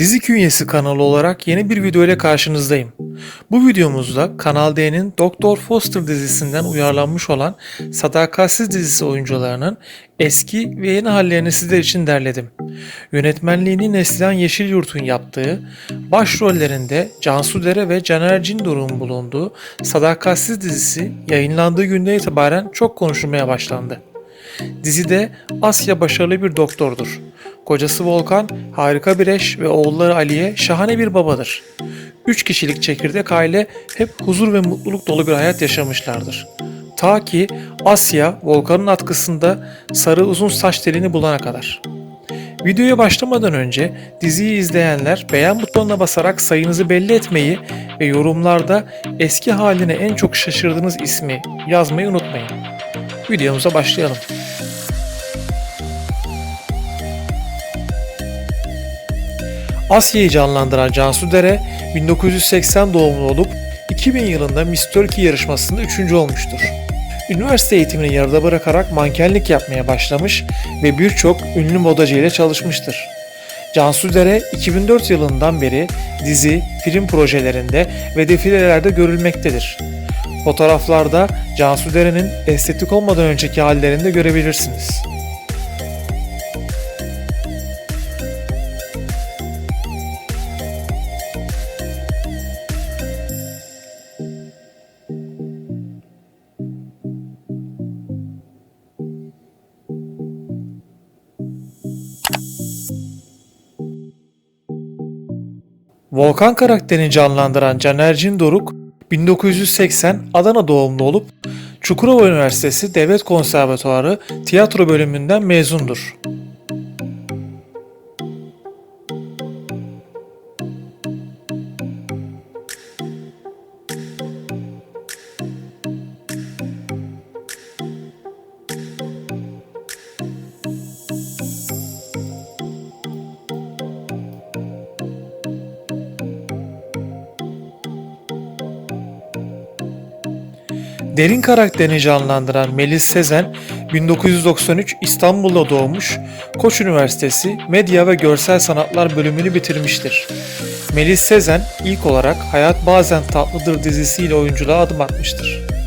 Dizi Künyesi kanalı olarak yeni bir video ile karşınızdayım. Bu videomuzda Kanal D'nin Doktor Foster dizisinden uyarlanmış olan Sadakatsiz dizisi oyuncularının eski ve yeni hallerini sizler için derledim. Yönetmenliğini Neslihan Yeşilyurt'un yaptığı, başrollerinde Cansu Dere ve Caner Cindor'un bulunduğu Sadakatsiz dizisi yayınlandığı günden itibaren çok konuşulmaya başlandı. Dizide Asya başarılı bir doktordur. Kocası Volkan harika bir eş ve oğulları Ali'ye şahane bir babadır. Üç kişilik çekirdek aile hep huzur ve mutluluk dolu bir hayat yaşamışlardır. Ta ki Asya Volkan'ın atkısında sarı uzun saç telini bulana kadar. Videoya başlamadan önce diziyi izleyenler beğen butonuna basarak sayınızı belli etmeyi ve yorumlarda eski haline en çok şaşırdığınız ismi yazmayı unutmayın. Videomuza başlayalım. Asya'yı canlandıran Cansu Dere 1980 doğumlu olup 2000 yılında Miss Turkey yarışmasında 3. olmuştur. Üniversite eğitimini yarıda bırakarak mankenlik yapmaya başlamış ve birçok ünlü modacı ile çalışmıştır. Cansu Dere 2004 yılından beri dizi, film projelerinde ve defilelerde görülmektedir. Fotoğraflarda Cansu Dere'nin estetik olmadan önceki hallerini de görebilirsiniz. Volkan karakterini canlandıran Caner Cindoruk 1980 Adana doğumlu olup Çukurova Üniversitesi Devlet Konservatuarı tiyatro bölümünden mezundur. Derin karakterini canlandıran Melis Sezen 1993 İstanbul'da doğmuş, Koç Üniversitesi Medya ve Görsel Sanatlar bölümünü bitirmiştir. Melis Sezen ilk olarak Hayat Bazen Tatlıdır dizisiyle oyunculuğa adım atmıştır.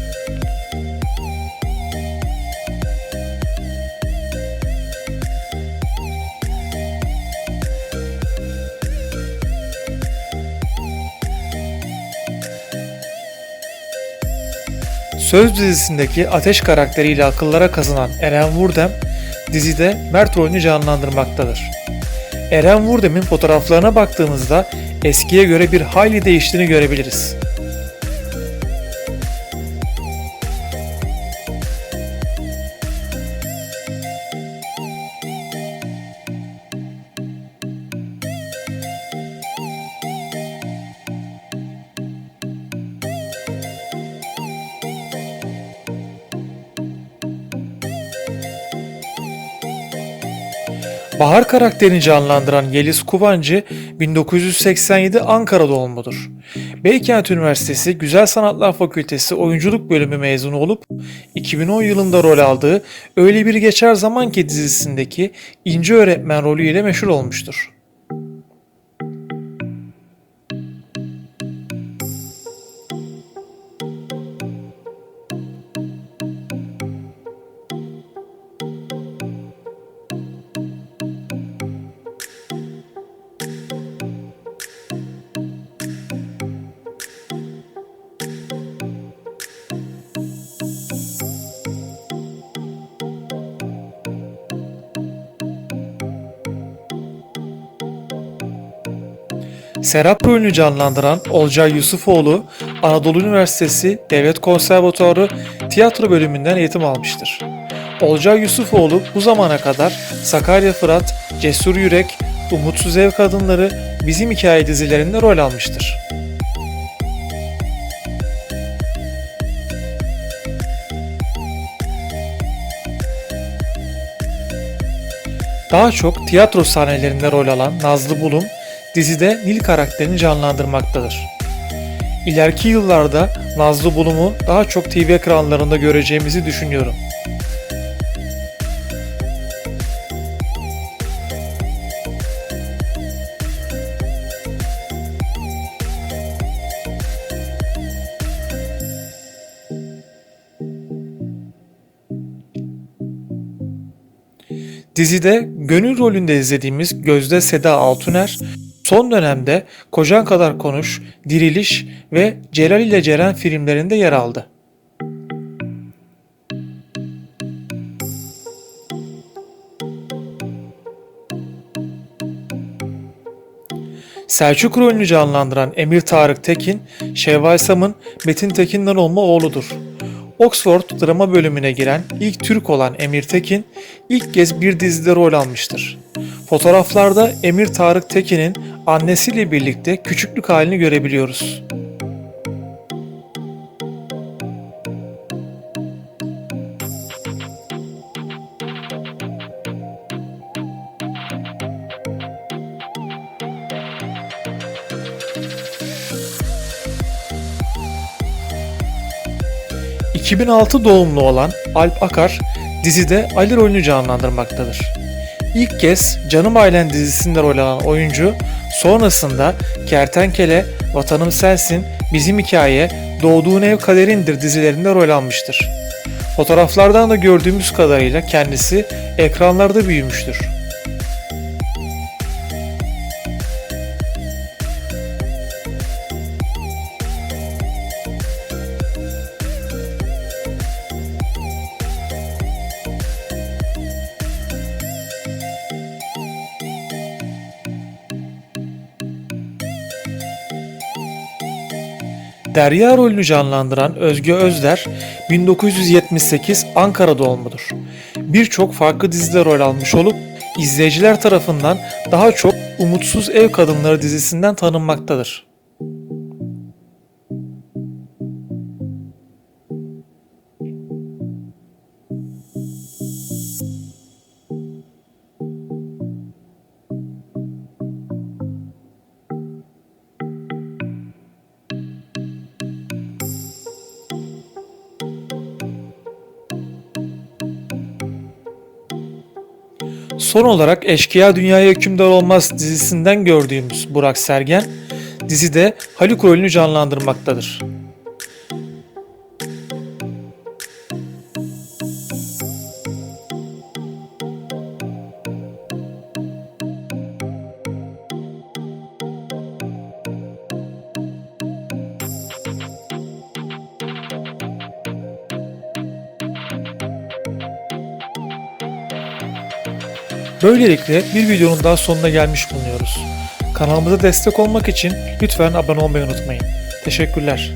Söz dizisindeki Ateş karakteriyle akıllara kazınan Eren Vurdem, dizide Mert rolünü canlandırmaktadır. Eren Vurdem'in fotoğraflarına baktığımızda eskiye göre bir hayli değiştiğini görebiliriz. Bahar karakterini canlandıran Yeliz Kubancı 1987 Ankara doğumludur. Beykent Üniversitesi Güzel Sanatlar Fakültesi Oyunculuk Bölümü mezunu olup 2010 yılında rol aldığı Öyle Bir Geçer Zaman Ki dizisindeki İnci Öğretmen rolüyle meşhur olmuştur. Serap rolünü canlandıran Olcay Yusufoğlu, Anadolu Üniversitesi Devlet Konservatuarı Tiyatro bölümünden eğitim almıştır. Olcay Yusufoğlu bu zamana kadar Sakarya Fırat, Cesur Yürek, Umutsuz Ev Kadınları, Bizim Hikaye dizilerinde rol almıştır. Daha çok tiyatro sahnelerinde rol alan Nazlı Bulum, dizide Nil karakterini canlandırmaktadır. İleriki yıllarda Nazlı Bulum'u daha çok TV ekranlarında göreceğimizi düşünüyorum. Dizide gönül rolünde izlediğimiz Gözde Seda Altuner, son dönemde Kocan Kadar Konuş, Diriliş ve Celal ile Ceren filmlerinde yer aldı. Selçuk rolünü canlandıran Emir Tarık Tekin, Şevval Sam'ın Metin Tekin'den olma oğludur. Oxford drama bölümüne giren ilk Türk olan Emir Tekin, ilk kez bir dizide rol almıştır. Fotoğraflarda Emir Tarık Tekin'in annesiyle birlikte küçüklük halini görebiliyoruz. ...2006 doğumlu olan Alp Akar dizide Ali rolünü canlandırmaktadır. İlk kez Canım Ailen dizisinde rol alan oyuncu, sonrasında Kertenkele, Vatanım Sensin, Bizim Hikaye, Doğduğun Ev Kaderindir dizilerinde rol almıştır. Fotoğraflardan da gördüğümüz kadarıyla kendisi ekranlarda büyümüştür. Derya rolünü canlandıran Özge Özder 1978 Ankara doğumludur. Birçok farklı dizide rol almış olup izleyiciler tarafından daha çok Umutsuz Ev Kadınları dizisinden tanınmaktadır. Son olarak Eşkıya Dünyaya Hükümdar Olmaz dizisinden gördüğümüz Burak Sergen, dizide Haluk rolünü canlandırmaktadır. Böylelikle bir videonun daha sonuna gelmiş bulunuyoruz. Kanalımıza destek olmak için lütfen abone olmayı unutmayın. Teşekkürler.